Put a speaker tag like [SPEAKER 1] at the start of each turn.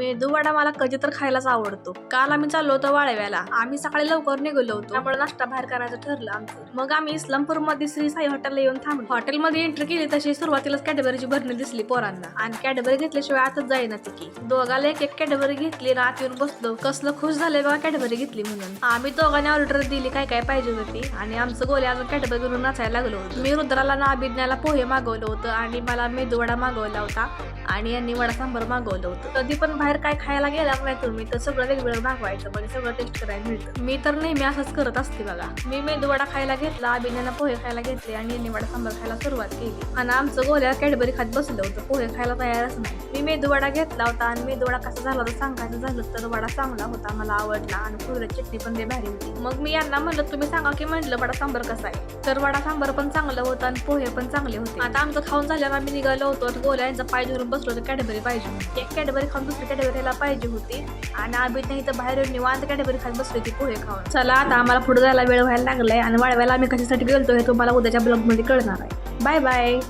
[SPEAKER 1] मेदूवडा मला कधी तर खायलाच आवडतो. काल आम्ही चाललो होतो वाळव्याला. आम्ही सकाळी लवकर निघलो होतो. त्यामुळे नाश्ता बाहेर करायचं ठरलं आमचं. मग आम्ही इस्लामपूरमध्ये श्री साई हॉटेलला येऊन थांबलो. हॉटेलमध्ये एंट्री केली तशी सुरुवातीलाच कॅडबरीची भरणी दिसली पोरांना. आणि कॅडबरी घेतल्याशिवाय आतच जाईना तिकी की. दोघाला एक एक कॅडबरी घेतली रात येऊन बसलो. कसलं खुश झाले बघा कॅडबरी घेतली म्हणून. आम्ही दोघांनी ऑर्डर दिली काय काय पाहिजे होती आणि आमचं गोले अजून कॅडबरी करून नाचायला लागलो होतो. मी रुद्राला ना अभिज्ञाला पोहे मागवलं होतं आणि मला मेदूवडा मागवला होता. आणि यांनी वडा सांबर मागवलं होतं. कधी पण बाहेर काय खायला गेला नाही तुम्ही तर सगळं वेगवेगळं मागवायचं म्हणजे सगळं टेस्ट करायला मिळतं. मी तर नेहमी असंच करत असते बघा. मी मेदूवडा खायला घेतला अभिनयाला पोहे खायला घेतले आणि यांनी वडा सांबर खायला सुरुवात केली. आणि आमचं गोल्या कॅडबरी खात बसलं होतं. पोहे खायला तयारच नाही. मी मेदूवडा घेतला होता आणि मेदूवडा कसा झाला होता सांगायचं झालं तर वडा चांगला होता मला आवडला आणि पुढे चटणी पण ते भारी होती. मग मी यांना म्हणलं तुम्ही सांगा की म्हटलं वडा सांबर कसा आहे? तर वडा सांबर पण चांगलं होतं आणि पोहे पण चांगले होते. आता आमचं खाऊन झाल्यावर आम्ही निघालो होतो आणि गोल्या यांचा पाय धरून बसलो तर कॅडबरी पाहिजे होती. एक कॅडबरी खाऊन दुसरी कॅडबरी पाहिजे होती. आणि आम्ही नाही तर बाहेर निवांत कॅडबरी खाली बसली होती पोहे खाऊन. चला आता आम्हाला पुढे जायला वेळ व्हायला लागलाय. आणि वाळवायला आम्ही कशासाठी गेलतो हे तुम्हाला उद्याच्या ब्लॉगमध्ये कळणार आहे. Bye bye.